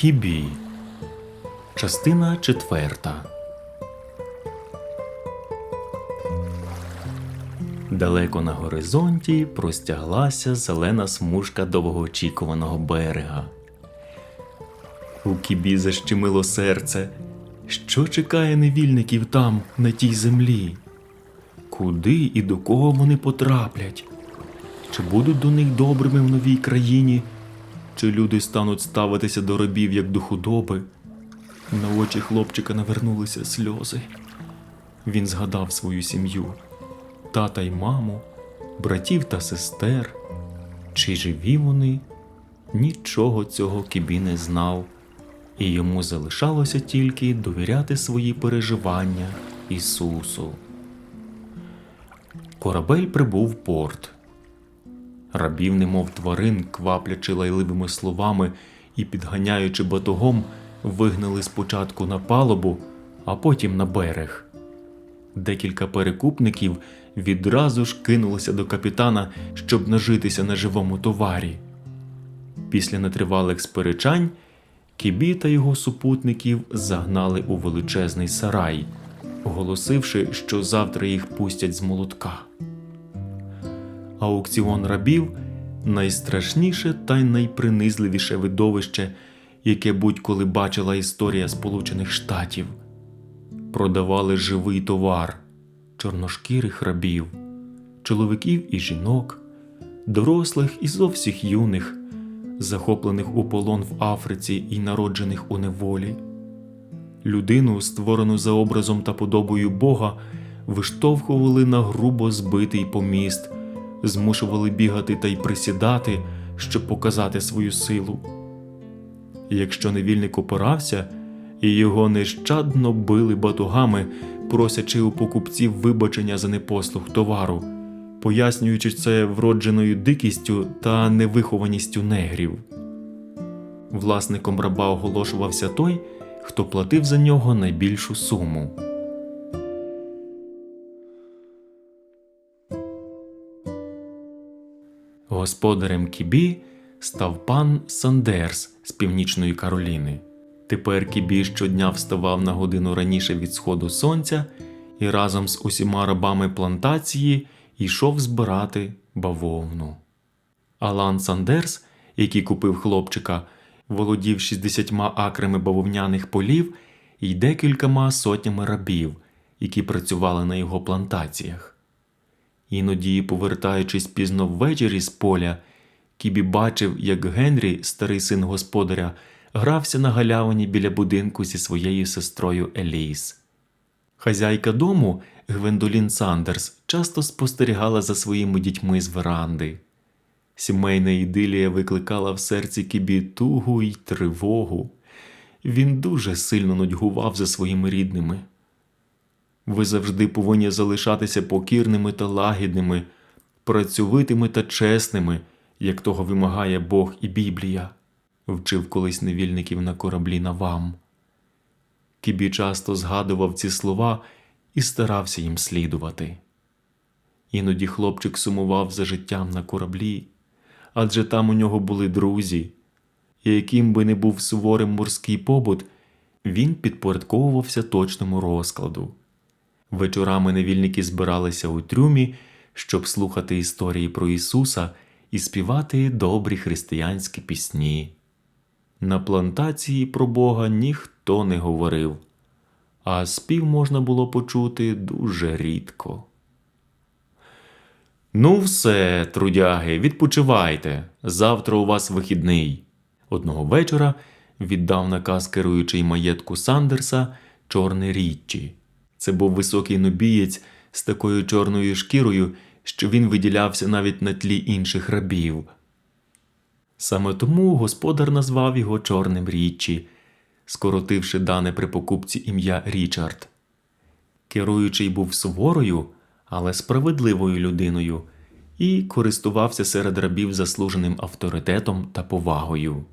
Кібі. Частина четверта. Далеко на горизонті простяглася зелена смужка довгоочікуваного берега. У кібі защемило серце. Що чекає невільників там, на тій землі? Куди і до кого вони потраплять? Чи будуть до них добрими в новій країні? Чи люди стануть ставитися до рабів як до худоби? На очі хлопчика навернулися сльози. Він згадав свою сім'ю, тата й маму, братів та сестер. Чи живі вони? Нічого цього Кібі не знав, і йому залишалося тільки довіряти свої переживання Ісусу. Корабель прибув в порт. Рабів, немов тварин, кваплячи лайливими словами і підганяючи батогом, вигнали спочатку на палубу, а потім на берег. Декілька перекупників відразу ж кинулися до капітана, щоб нажитися на живому товарі. Після нетривалих сперечань Кібі та його супутників загнали у величезний сарай, оголосивши, що завтра їх пустять з молотка. Аукціон рабів найстрашніше та й найпринизливіше видовище, яке будь-коли бачила історія Сполучених Штатів. Продавали живий товар, чорношкірих рабів, чоловіків і жінок, дорослих і зовсім юних, захоплених у полон в Африці і народжених у неволі. Людину, створену за образом та подобою Бога, виштовхували на грубо збитий поміст, змушували бігати та й присідати, щоб показати свою силу. Якщо невільник опирався, його нещадно били батугами, просячи у покупців вибачення за непослух товару, пояснюючи це вродженою дикістю та невихованістю негрів. Власником раба оголошувався той, хто платив за нього найбільшу суму. Господарем Кібі став пан Сандерс з північної Кароліни. Тепер Кібі щодня вставав на годину раніше від сходу сонця і разом з усіма рабами плантації йшов збирати бавовну. Алан Сандерс, який купив хлопчика, володів 60 акрами бавовняних полів і декількома сотнями рабів, які працювали на його плантаціях. Іноді, повертаючись пізно ввечері з поля, Кібі бачив, як Генрі, старий син господаря, грався на галявині біля будинку зі своєю сестрою Еліс. Хазяйка дому, Гвендолін Сандерс, часто спостерігала за своїми дітьми з веранди. Сімейна ідилія викликала в серці Кібі тугу й тривогу. Він дуже сильно нудьгував за своїми рідними. Ви завжди повинні залишатися покірними та лагідними, працьовитими та чесними, як того вимагає Бог і Біблія, вчив колись невільників на кораблі на вам. Кібі часто згадував ці слова і старався їм слідувати. Іноді хлопчик сумував за життям на кораблі, адже там у нього були друзі, і яким би не був суворим морський побут, він підпорядковувався точному розкладу. Вечорами невільники збиралися у трюмі, щоб слухати історії про Ісуса і співати добрі християнські пісні. На плантації про Бога ніхто не говорив, а спів можна було почути дуже рідко. Ну, все, трудяги, відпочивайте. Завтра у вас вихідний. Одного вечора віддав наказ керуючий маєтку Сандерса Чорне Річчі. Це був високий нобієць з такою чорною шкірою, що він виділявся навіть на тлі інших рабів. Саме тому господар назвав його Чорним Річчі, скоротивши дане при покупці ім'я Річард. Керуючий був суворою, але справедливою людиною і користувався серед рабів заслуженим авторитетом та повагою.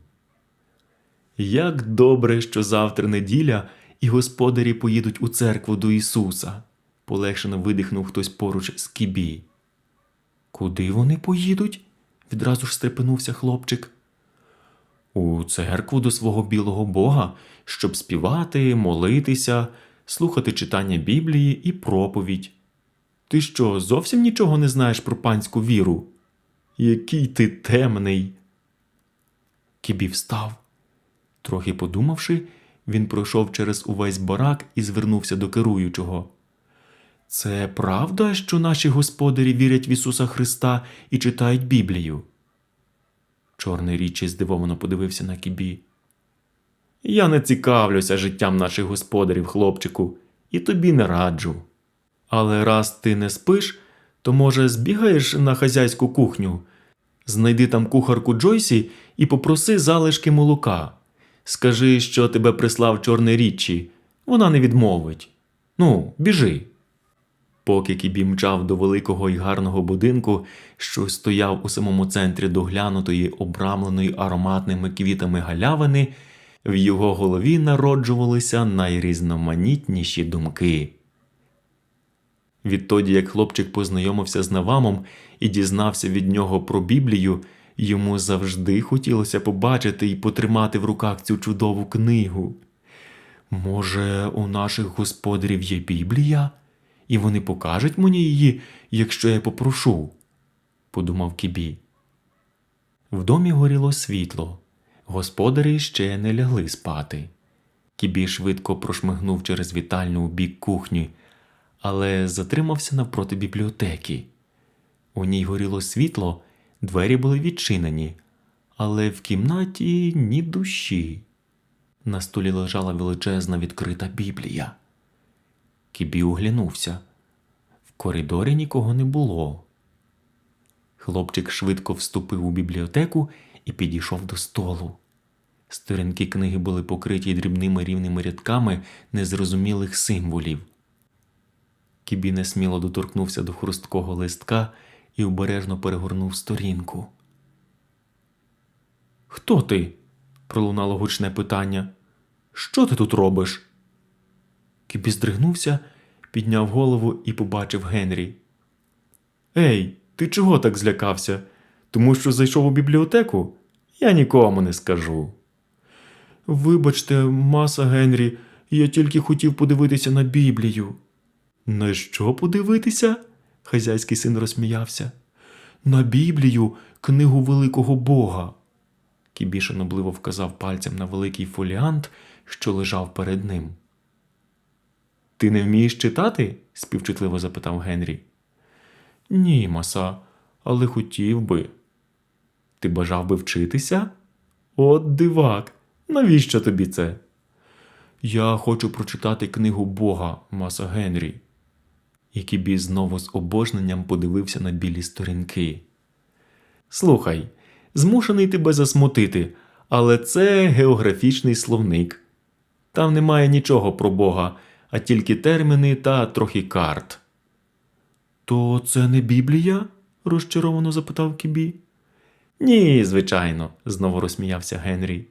Як добре, що завтра неділя, і господарі поїдуть у церкву до Ісуса, полегшено видихнув хтось поруч з кібі. Куди вони поїдуть? відразу ж стрепенувся хлопчик. У церкву до свого білого Бога, щоб співати, молитися, слухати читання Біблії і проповідь. Ти що, зовсім нічого не знаєш про панську віру? Який ти темний. Кібі встав. Трохи подумавши, він пройшов через увесь барак і звернувся до керуючого. Це правда, що наші господарі вірять в Ісуса Христа і читають Біблію? Чорний річі здивовано подивився на кібі. Я не цікавлюся життям наших господарів, хлопчику, і тобі не раджу. Але раз ти не спиш, то, може, збігаєш на хазяйську кухню, знайди там кухарку Джойсі і попроси залишки молока. Скажи, що тебе прислав чорний річі, вона не відмовить. Ну, біжи. Поки Кібі мчав до великого і гарного будинку, що стояв у самому центрі доглянутої, обрамленої ароматними квітами галявини, в його голові народжувалися найрізноманітніші думки. Відтоді, як хлопчик познайомився з Навамом і дізнався від нього про Біблію, йому завжди хотілося побачити і потримати в руках цю чудову книгу. Може, у наших господарів є Біблія, і вони покажуть мені її, якщо я попрошу, подумав Кібі. В домі горіло світло, господарі ще не лягли спати. Кібі швидко прошмигнув через вітальню у бік кухні, але затримався навпроти бібліотеки. У ній горіло світло, двері були відчинені, але в кімнаті ні душі. На столі лежала величезна відкрита Біблія. Кібі оглянувся. В коридорі нікого не було. Хлопчик швидко вступив у бібліотеку і підійшов до столу. Сторінки книги були покриті дрібними рівними рядками незрозумілих символів. Кібі несміло доторкнувся до хрусткого листка і обережно перегорнув сторінку. Хто ти? пролунало гучне питання. Що ти тут робиш? Кібі здригнувся, підняв голову і побачив Генрі. Ей, ти чого так злякався? Тому що зайшов у бібліотеку? Я нікому не скажу. Вибачте, маса Генрі, я тільки хотів подивитися на Біблію. На що подивитися? Хазяйський син розсміявся. На Біблію, книгу великого Бога. Кібі шанобливо вказав пальцем на великий фоліант, що лежав перед ним. Ти не вмієш читати? співчутливо запитав Генрі. Ні, маса, але хотів би. Ти бажав би вчитися? От дивак, навіщо тобі це? Я хочу прочитати книгу Бога, маса Генрі. І Кібі знову з обожненням подивився на білі сторінки. Слухай, змушений тебе засмутити, але це географічний словник. Там немає нічого про Бога, а тільки терміни та трохи карт. То це не Біблія? розчаровано запитав Кібі. Ні, звичайно, знову розсміявся Генрі.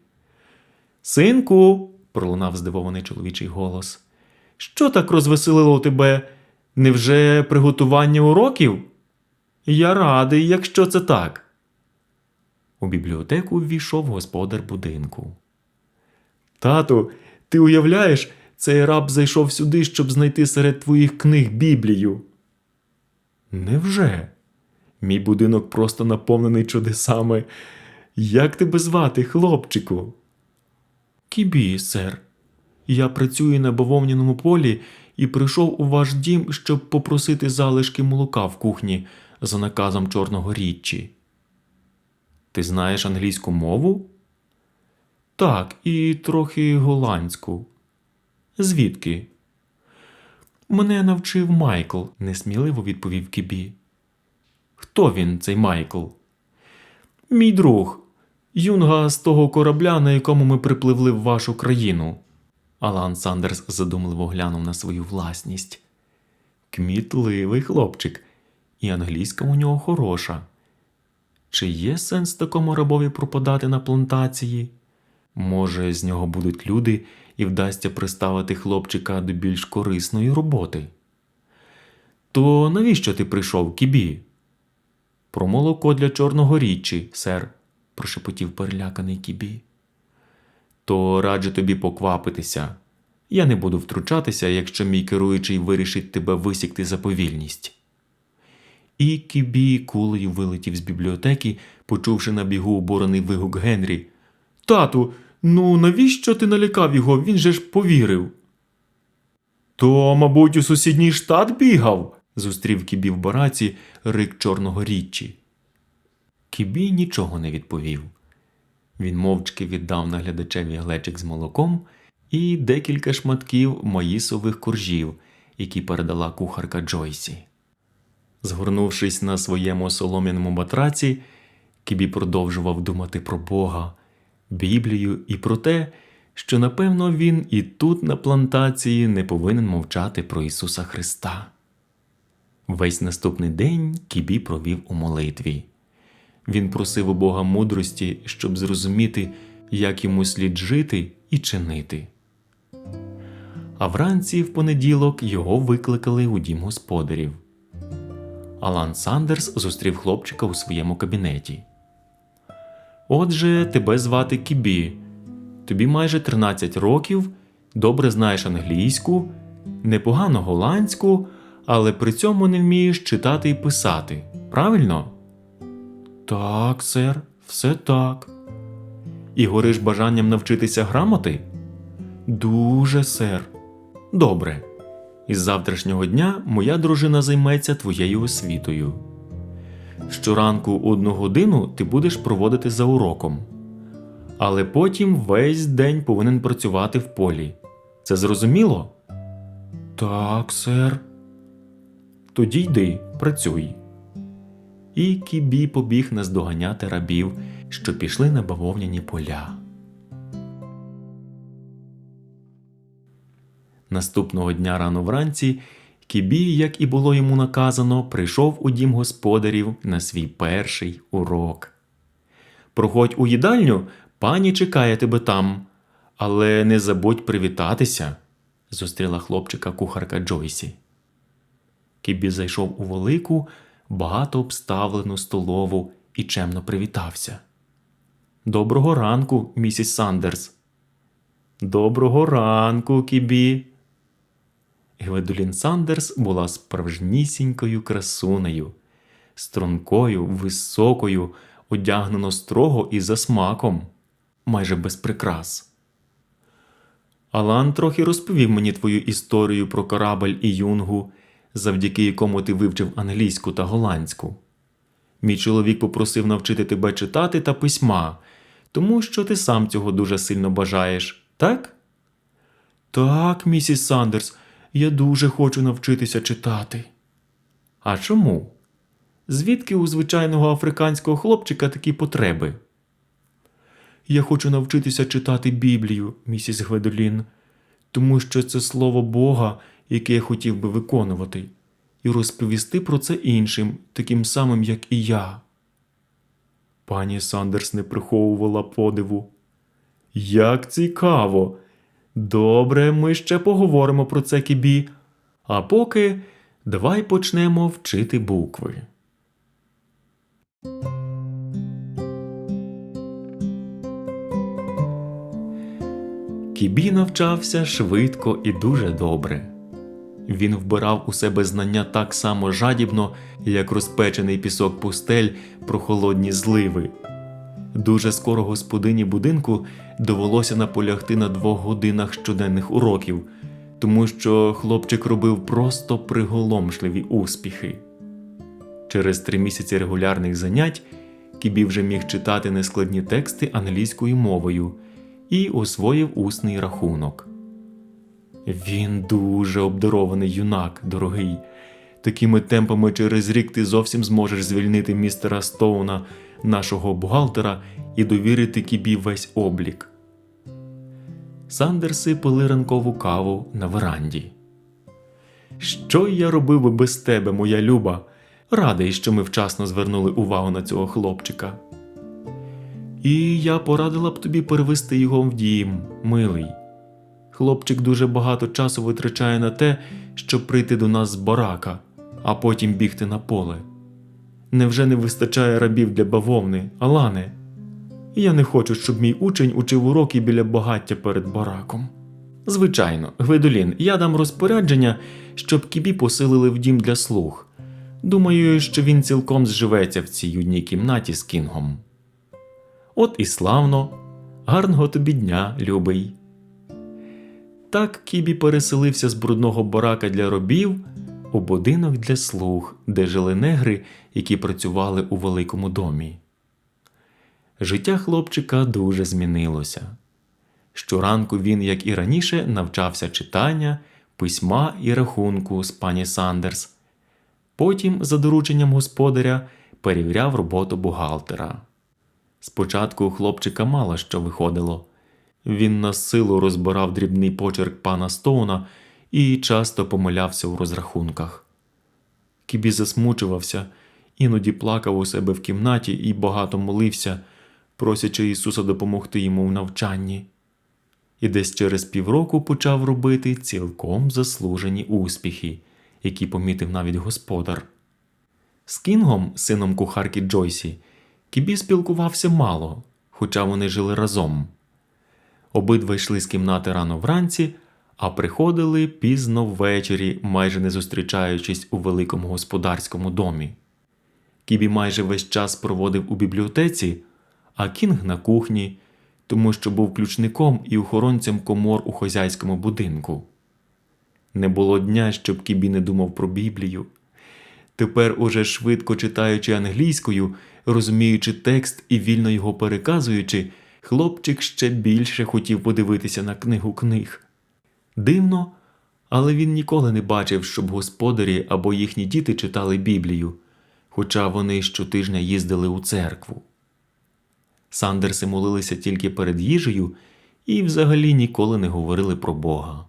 Синку, пролунав здивований чоловічий голос. Що так розвеселило тебе? Невже приготування уроків? Я радий, якщо це так. У бібліотеку ввійшов господар будинку. Тату, ти уявляєш, цей раб зайшов сюди, щоб знайти серед твоїх книг Біблію. Невже? Мій будинок просто наповнений чудесами. Як тебе звати, хлопчику? Кібі, сер. Я працюю на бавовняному полі і прийшов у ваш дім, щоб попросити залишки молока в кухні за наказом чорного річчі. Ти знаєш англійську мову? Так, і трохи голландську. Звідки? Мене навчив Майкл, несміливо відповів Кібі. Хто він, цей Майкл? Мій друг, юнга з того корабля, на якому ми припливли в вашу країну. Алан Сандерс задумливо глянув на свою власність. Кмітливий хлопчик, і англійська у нього хороша. Чи є сенс такому рабові пропадати на плантації? Може, з нього будуть люди і вдасться приставити хлопчика до більш корисної роботи. То навіщо ти прийшов, кібі? Про молоко для чорного річчі, сер, прошепотів переляканий кібі. То раджу тобі поквапитися. Я не буду втручатися, якщо мій керуючий вирішить тебе висікти за повільність. І Кібі кулею вилетів з бібліотеки, почувши на бігу обурений вигук Генрі. Тату, ну навіщо ти налякав його? Він же ж повірив. То, мабуть, у сусідній штат бігав, зустрів Кібі в бараці рик чорного річчі. Кібі нічого не відповів. Він мовчки віддав наглядачеві глечик з молоком і декілька шматків маїсових коржів, які передала кухарка Джойсі. Згорнувшись на своєму солом'яному матраці, Кібі продовжував думати про Бога, Біблію і про те, що напевно він і тут на плантації не повинен мовчати про Ісуса Христа. Весь наступний день Кібі провів у молитві. Він просив у Бога мудрості, щоб зрозуміти, як йому слід жити і чинити. А вранці в понеділок його викликали у дім господарів. Алан Сандерс зустрів хлопчика у своєму кабінеті. Отже, тебе звати Кібі. Тобі майже 13 років, добре знаєш англійську, непогано голландську, але при цьому не вмієш читати і писати. Правильно? Так, сер, все так. І гориш бажанням навчитися грамоти? Дуже, сер. Добре. Із завтрашнього дня моя дружина займеться твоєю освітою. Щоранку одну годину ти будеш проводити за уроком, але потім весь день повинен працювати в полі. Це зрозуміло? Так, сер. Тоді йди, працюй. І Кібі побіг наздоганяти рабів, що пішли на бавовняні поля. Наступного дня рано вранці Кібі, як і було йому наказано, прийшов у дім господарів на свій перший урок. Проходь у їдальню, пані чекає тебе там, але не забудь привітатися, зустріла хлопчика кухарка Джойсі. Кібі зайшов у велику, багато обставлену столову і чемно привітався. Доброго ранку, місіс Сандерс. Доброго ранку, Кібі. Гведолін Сандерс була справжнісінькою красунею, стрункою, високою, одягнено строго і за смаком, майже без прикрас. Алан трохи розповів мені твою історію про корабель і юнгу, завдяки якому ти вивчив англійську та голландську. Мій чоловік попросив навчити тебе читати та письма, тому що ти сам цього дуже сильно бажаєш, так? Так, місіс Сандерс, я дуже хочу навчитися читати. А чому? Звідки у звичайного африканського хлопчика такі потреби? Я хочу навчитися читати Біблію, місіс Гведолін, тому що це слово Бога, яке я хотів би виконувати, і розповісти про це іншим, таким самим, як і я. Пані Сандерс не приховувала подиву. Як цікаво! Добре, ми ще поговоримо про це кібі. А поки давай почнемо вчити букви. Кібі навчався швидко і дуже добре. Він вбирав у себе знання так само жадібно, як розпечений пісок пустель про холодні зливи. Дуже скоро господині будинку довелося наполягти на двох годинах щоденних уроків, тому що хлопчик робив просто приголомшливі успіхи. Через три місяці регулярних занять Кібі вже міг читати нескладні тексти англійською мовою і освоїв усний рахунок. Він дуже обдарований юнак, дорогий. Такими темпами через рік ти зовсім зможеш звільнити містера Стоуна, нашого бухгалтера, і довірити кібі весь облік. Сандерси пили ранкову каву на веранді. Що я робив би без тебе, моя люба? Радий, що ми вчасно звернули увагу на цього хлопчика. І я порадила б тобі перевести його в дім, милий. Хлопчик дуже багато часу витрачає на те, щоб прийти до нас з барака, а потім бігти на поле. Невже не вистачає рабів для бавовни, Алане? Я не хочу, щоб мій учень учив уроки біля багаття перед бараком. Звичайно, Гвидолін, я дам розпорядження, щоб Кібі посилили в дім для слуг. Думаю, що він цілком зживеться в цій одній кімнаті з Кінгом. От і славно, гарного тобі дня, любий. Так Кібі переселився з брудного барака для робів у будинок для слуг, де жили негри, які працювали у великому домі. Життя хлопчика дуже змінилося. Щоранку він, як і раніше, навчався читання, письма і рахунку з пані Сандерс. Потім, за дорученням господаря, перевіряв роботу бухгалтера. Спочатку у хлопчика мало що виходило. Він на силу розбирав дрібний почерк пана Стоуна і часто помилявся у розрахунках. Кібі засмучувався, іноді плакав у себе в кімнаті і багато молився, просячи Ісуса допомогти йому в навчанні. І десь через півроку почав робити цілком заслужені успіхи, які помітив навіть господар. З Кінгом, сином кухарки Джойсі, Кібі спілкувався мало, хоча вони жили разом. Обидва йшли з кімнати рано вранці, а приходили пізно ввечері, майже не зустрічаючись у великому господарському домі. Кібі майже весь час проводив у бібліотеці, а Кінг на кухні, тому що був ключником і охоронцем комор у хозяйському будинку. Не було дня, щоб Кібі не думав про Біблію. Тепер, уже швидко читаючи англійською, розуміючи текст і вільно його переказуючи, хлопчик ще більше хотів подивитися на книгу книг. Дивно, але він ніколи не бачив, щоб господарі або їхні діти читали Біблію, хоча вони щотижня їздили у церкву. Сандерси молилися тільки перед їжею і взагалі ніколи не говорили про Бога.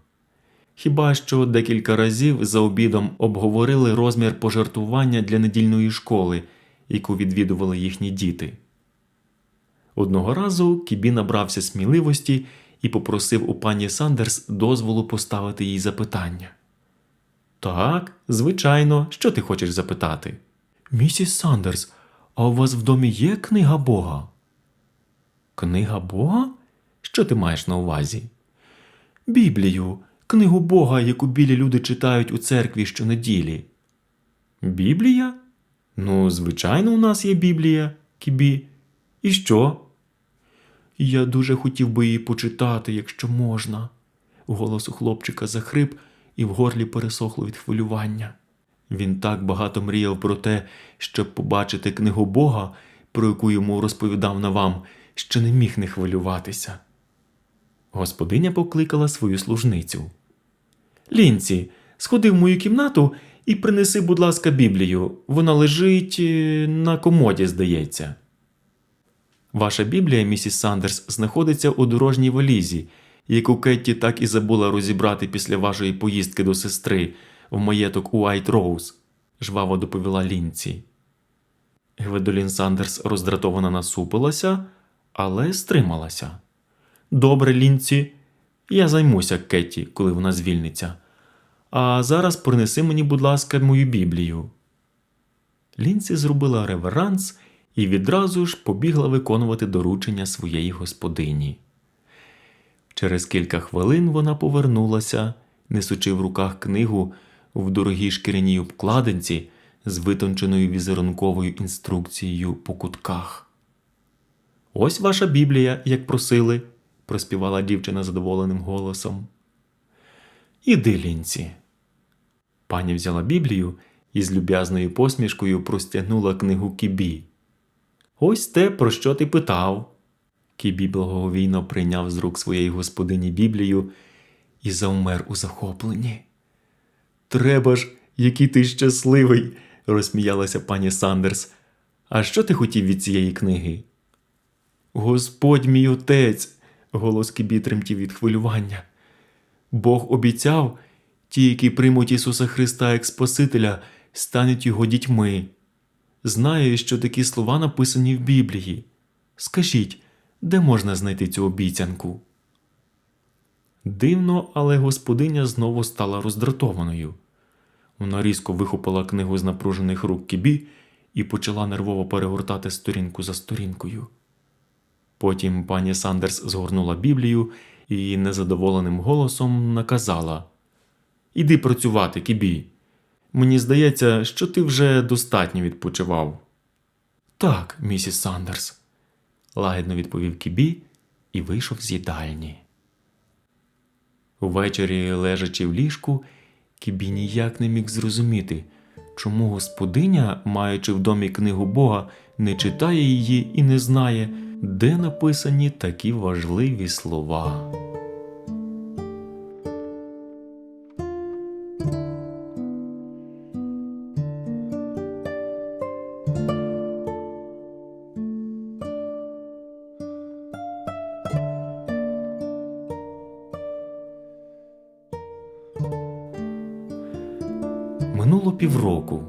Хіба що декілька разів за обідом обговорили розмір пожертвування для недільної школи, яку відвідували їхні діти. Одного разу Кібі набрався сміливості і попросив у пані Сандерс дозволу поставити їй запитання. Так, звичайно, що ти хочеш запитати? Місіс Сандерс, а у вас в домі є книга Бога? Книга Бога? Що ти маєш на увазі? Біблію, книгу Бога, яку білі люди читають у церкві щонеділі. Біблія? Ну, звичайно, у нас є Біблія, Кібі. І що? Я дуже хотів би її почитати, якщо можна. Голос у хлопчика захрип і в горлі пересохло від хвилювання. Він так багато мріяв про те, щоб побачити книгу Бога, про яку йому розповідав на вам, що не міг не хвилюватися. Господиня покликала свою служницю. Лінці, сходи в мою кімнату і принеси, будь ласка, Біблію. Вона лежить е, на комоді, здається. Ваша Біблія, місіс Сандерс, знаходиться у дорожній валізі, яку Кетті так і забула розібрати після вашої поїздки до сестри в маєток у Айт Роуз, жваво доповіла Лінці. Гведолін Сандерс роздратовано насупилася, але стрималася. Добре, Лінці, я займуся Кетті, коли вона звільниться. А зараз принеси мені, будь ласка, мою Біблію. Лінці зробила реверанс і відразу ж побігла виконувати доручення своєї господині. Через кілька хвилин вона повернулася, несучи в руках книгу в дорогій шкіряній обкладинці з витонченою візерунковою інструкцією по кутках. Ось ваша Біблія, як просили, проспівала дівчина задоволеним голосом. Іди, лінці. Пані взяла Біблію і з люб'язною посмішкою простягнула книгу Кібі. Ось те, про що ти питав. Кібі благовійно прийняв з рук своєї господині Біблію і завмер у захопленні. Треба ж, який ти щасливий, розсміялася пані Сандерс. А що ти хотів від цієї книги? Господь мій отець, голос Кібі тремтів від хвилювання. Бог обіцяв, ті, які приймуть Ісуса Христа як Спасителя, стануть його дітьми. Знаю, що такі слова написані в Біблії. Скажіть, де можна знайти цю обіцянку? Дивно, але господиня знову стала роздратованою. Вона різко вихопила книгу з напружених рук кібі і почала нервово перегортати сторінку за сторінкою. Потім пані Сандерс згорнула Біблію і незадоволеним голосом наказала: Іди працювати, кібі. Мені здається, що ти вже достатньо відпочивав. Так, місіс Сандерс, лагідно відповів Кібі і вийшов з їдальні. Увечері, лежачи в ліжку, Кібі ніяк не міг зрозуміти, чому господиня, маючи в домі книгу Бога, не читає її і не знає, де написані такі важливі слова. Півроку.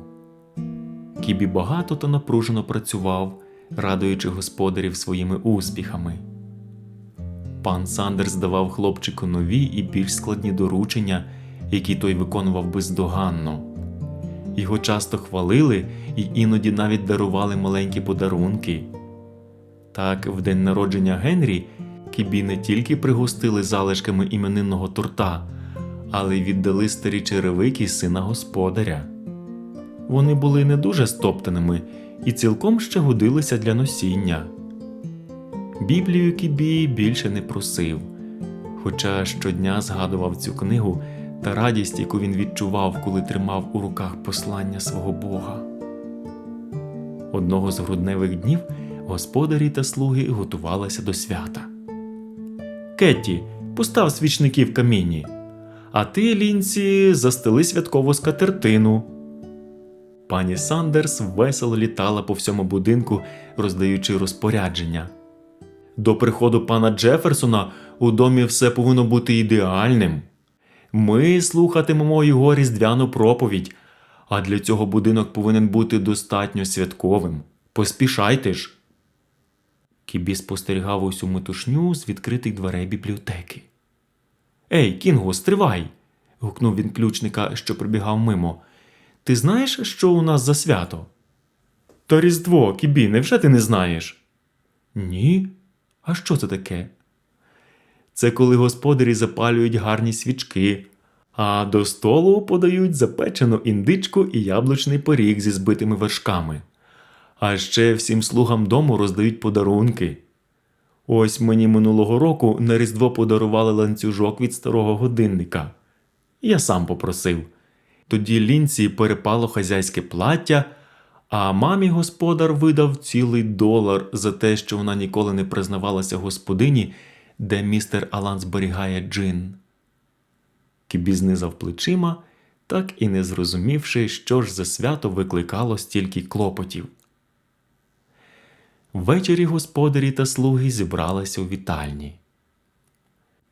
Кібі багато та напружено працював, радуючи господарів своїми успіхами. Пан Сандерс давав хлопчику нові і більш складні доручення, які той виконував бездоганно. Його часто хвалили і іноді навіть дарували маленькі подарунки. Так, в день народження Генрі Кібі не тільки пригостили залишками іменинного торта, але й віддали старі черевики сина господаря. Вони були не дуже стоптаними і цілком ще годилися для носіння. Біблію Кібі більше не просив, хоча щодня згадував цю книгу та радість, яку він відчував, коли тримав у руках послання свого Бога. Одного з грудневих днів господарі та слуги готувалися до свята. Кетті, постав свічники в каміні, а ти, лінці, застели святкову скатертину. Пані Сандерс весело літала по всьому будинку, роздаючи розпорядження. До приходу пана Джеферсона у домі все повинно бути ідеальним. Ми слухатимемо його різдвяну проповідь, а для цього будинок повинен бути достатньо святковим. Поспішайте ж. Кібі спостерігав усю метушню з відкритих дверей бібліотеки. Ей, Кінго, стривай. гукнув він ключника, що прибігав мимо. Ти знаєш, що у нас за свято? То Різдво, Кібі, невже ти не знаєш? Ні. А що це таке? Це коли господарі запалюють гарні свічки, а до столу подають запечену індичку і яблучний пиріг зі збитими вершками. А ще всім слугам дому роздають подарунки. Ось мені минулого року на Різдво подарували ланцюжок від старого годинника. Я сам попросив. Тоді лінці перепало хазяйське плаття, а мамі господар видав цілий долар за те, що вона ніколи не признавалася господині, де містер Алан зберігає джин. Кібі знизав плечима, так і не зрозумівши, що ж за свято викликало стільки клопотів. Ввечері господарі та слуги зібралися у вітальні.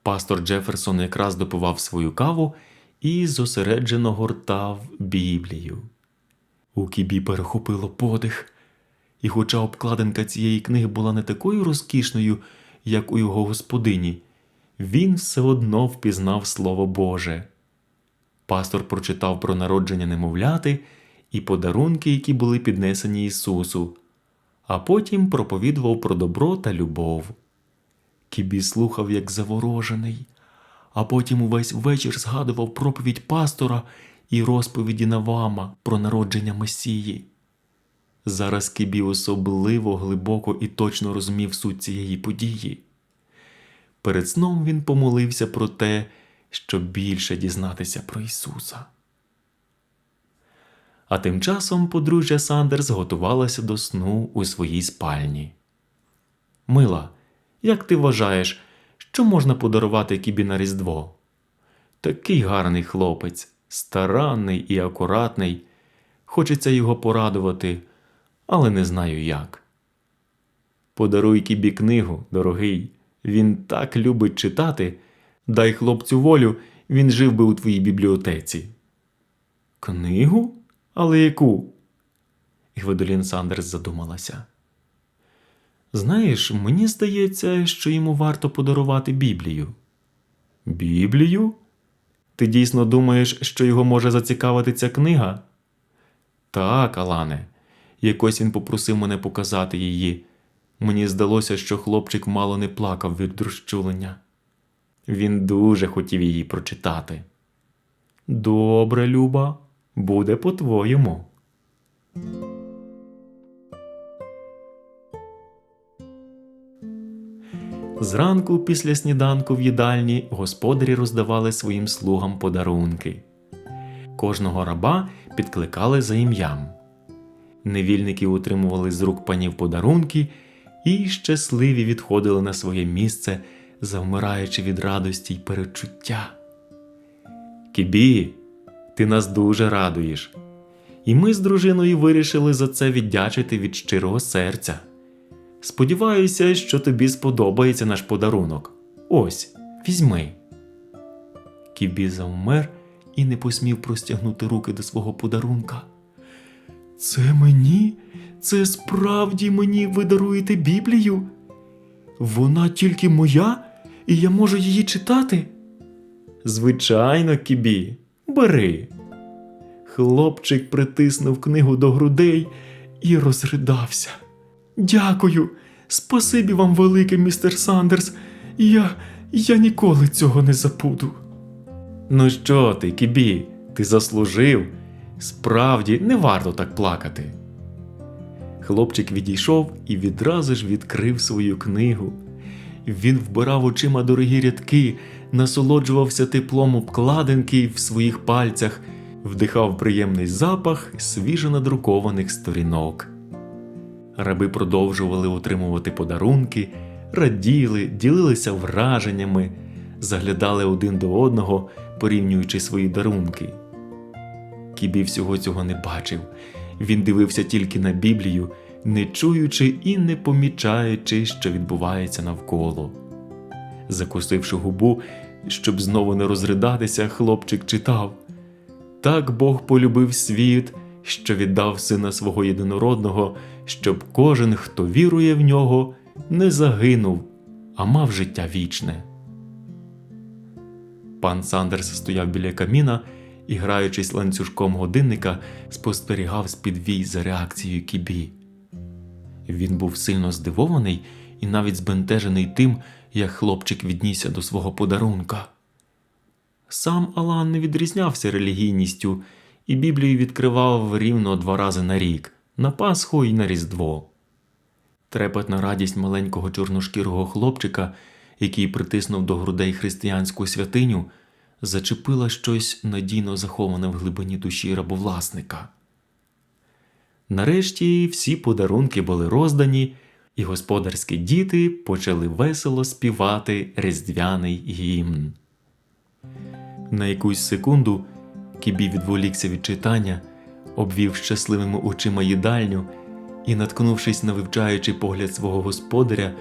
Пастор Джеферсон якраз допивав свою каву і зосереджено гортав Біблію. У кібі перехопило подих, і, хоча обкладинка цієї книги була не такою розкішною, як у його господині, він все одно впізнав Слово Боже. Пастор прочитав про народження немовляти і подарунки, які були піднесені Ісусу, а потім проповідував про добро та любов. Кібі слухав, як заворожений, а потім увесь вечір згадував проповідь пастора і розповіді Навама про народження Месії. Зараз Кібі особливо глибоко і точно розумів суть цієї події. Перед сном він помолився про те, щоб більше дізнатися про Ісуса. А тим часом подружжя Сандерс готувалася до сну у своїй спальні. Мила, як ти вважаєш, що можна подарувати Кібі на Різдво? Такий гарний хлопець, старанний і акуратний. Хочеться його порадувати, але не знаю як. Подаруй Кібі книгу, дорогий. Він так любить читати. Дай хлопцю волю, він жив би у твоїй бібліотеці. Книгу? Але яку? Гведолін Сандерс задумалася. Знаєш, мені здається, що йому варто подарувати Біблію. Біблію? Ти дійсно думаєш, що його може зацікавити ця книга? Так, Алане, якось він попросив мене показати її. Мені здалося, що хлопчик мало не плакав від розчулення. Він дуже хотів її прочитати. Добре, Люба, буде по-твоєму. Зранку після сніданку в їдальні господарі роздавали своїм слугам подарунки. Кожного раба підкликали за ім'ям. Невільники утримували з рук панів подарунки і щасливі відходили на своє місце, завмираючи від радості й перечуття. Кібі, ти нас дуже радуєш. І ми з дружиною вирішили за це віддячити від щирого серця. Сподіваюся, що тобі сподобається наш подарунок. Ось, візьми. Кібі завмер і не посмів простягнути руки до свого подарунка. Це мені? Це справді мені ви даруєте Біблію? Вона тільки моя, і я можу її читати? Звичайно, Кібі, бери. Хлопчик притиснув книгу до грудей і розридався. Дякую, спасибі вам велике, містер Сандерс. Я. я ніколи цього не забуду. Ну що ти, Кібі, ти заслужив? Справді не варто так плакати. Хлопчик відійшов і відразу ж відкрив свою книгу. Він вбирав очима дорогі рядки, насолоджувався теплом обкладинки в своїх пальцях, вдихав приємний запах свіжо надрукованих сторінок. Раби продовжували отримувати подарунки, раділи, ділилися враженнями, заглядали один до одного, порівнюючи свої дарунки. Кібі всього цього не бачив. Він дивився тільки на Біблію, не чуючи і не помічаючи, що відбувається навколо. Закусивши губу, щоб знову не розридатися, хлопчик читав Так Бог полюбив світ, що віддав сина свого єдинородного, щоб кожен, хто вірує в нього, не загинув, а мав життя вічне. Пан Сандерс стояв біля каміна і, граючись ланцюжком годинника, спостерігав з-під за реакцією кібі. Він був сильно здивований і навіть збентежений тим, як хлопчик віднісся до свого подарунка. Сам Алан не відрізнявся релігійністю і Біблію відкривав рівно два рази на рік на Пасху і на Різдво. Трепетна радість маленького чорношкірого хлопчика, який притиснув до грудей християнську святиню, зачепила щось надійно заховане в глибині душі рабовласника. Нарешті всі подарунки були роздані, і господарські діти почали весело співати різдвяний гімн. На якусь секунду Кібі відволікся від читання, обвів щасливими очима їдальню і, наткнувшись на вивчаючий погляд свого господаря,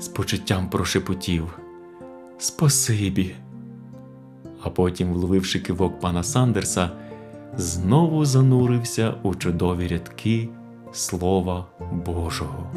з почуттям прошепотів Спасибі. А потім, вловивши кивок пана Сандерса, знову занурився у чудові рядки Слова Божого.